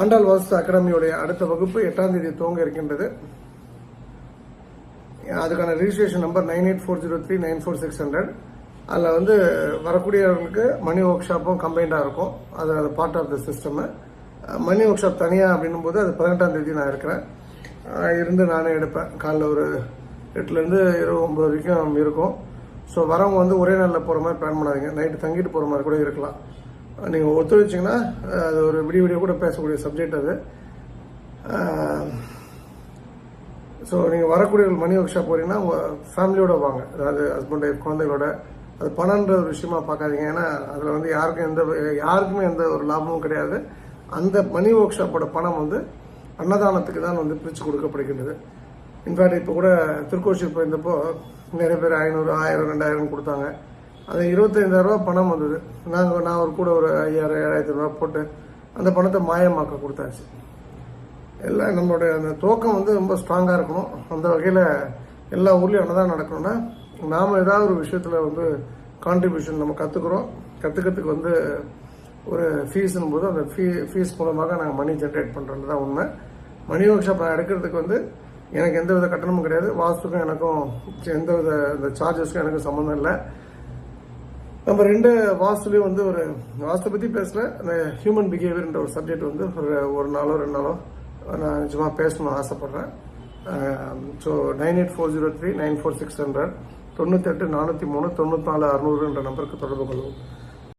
ஆண்டாள் வாஸ்து அகாடமியுடைய அடுத்த வகுப்பு எட்டாம் தேதி துவங்க இருக்கின்றது. அதுக்கான registration number nine eight four zero three nine four six hundred அதில் வந்து வரக்கூடியவர்களுக்கு மணி ஒர்க் ஷாப்பும் கம்பைண்டாக இருக்கும். அது அது part of the system money workshop தனியாக அப்படின்னும் போது அது பதினெட்டாம் தேதி நான் இருக்கிறேன். இருந்து நானே எடுப்பேன். காலைல ஒரு எட்டுலேருந்து இருபது ஒம்பது வரைக்கும் இருக்கும். ஸோ வரவங்க வந்து ஒரே நாளில் போகிற மாதிரி பிளான் பண்ணாதீங்க. நைட்டு தங்கிட்டு போகிற மாதிரி கூட இருக்கலாம். நீங்கள் ஒத்துழைச்சிங்கன்னா அது ஒரு விடிய விடிய கூட பேசக்கூடிய சப்ஜெக்ட் அது. ஸோ நீங்கள் வரக்கூடிய மணி ஒர்க் ஷாப் போகிறீங்கன்னா உங்கள் ஃபேமிலியோட வாங்க. அதாவது ஹஸ்பண்ட் ஒய்ஃப் குழந்தைகளோட. அது பணன்ற ஒரு விஷயமா பார்க்காதீங்க. ஏன்னா அதில் வந்து யாருக்கும் எந்த யாருக்குமே எந்த ஒரு லாபமும் கிடையாது. அந்த மணி ஒர்க் ஷாப்போட பணம் வந்து அன்னதானத்துக்கு தான் வந்து பிரித்து கொடுக்கப்படுகின்றது. இன்ஃபேக்ட் இப்போ கூட திருக்கோஷூர் போயிருந்தப்போ நிறைய பேர் ஐநூறு ஆயிரம் ரெண்டாயிரம் கொடுத்தாங்க. அந்த இருபத்தைந்தாயிரரூபா பணம் வந்தது. நாங்கள் நான் ஒரு கூட ஒரு ஐயாயிரம் ஏழாயிரத்தி ரூபா போட்டு அந்த பணத்தை மாயமாக்க கொடுத்தாச்சு. எல்லாம் நம்மளுடைய அந்த துவக்கம் வந்து ரொம்ப ஸ்ட்ராங்காக இருக்கணும். அந்த வகையில் எல்லா ஊர்லேயும் அன்னதான் நடக்கணும்னா நாம் ஏதாவது ஒரு விஷயத்தில் வந்து கான்ட்ரிபியூஷன் நம்ம கற்றுக்குறோம் கற்றுக்கிறதுக்கு வந்து ஒரு ஃபீஸ்னும் போது அந்த ஃபீ ஃபீஸ் மூலமாக நாங்கள் மணி ஜென்ரேட் பண்ணுறது தான் உண்மை. மணி ஒர்க் ஷாப் நான் எடுக்கிறதுக்கு வந்து எனக்கு எந்த வித கட்டணமும் கிடையாது. வாஸ்துக்கும் எனக்கும் எந்த வித இந்த சார்ஜஸ்க்கும் எனக்கும் சம்மந்தம் இல்லை. நம்ம ரெண்டு வாஸ்துலேயும் வந்து ஒரு வாஸ்து பற்றி பேசல. அந்த ஹியூமன் பிஹேவியர்ன்ற ஒரு சப்ஜெக்ட் வந்து ஒரு ஒரு நாளோ ரெண்டு நாளோ நான் நிஜமாக பேசணும்னு ஆசைப்பட்றேன். So nine eight four zero three nine four six hundred தொண்ணூத்தெட்டு நானூற்றி மூணு தொண்ணூற்றி நாலு அறுநூறுன்ற நம்பருக்கு தொடர்பு கொள்வோம்.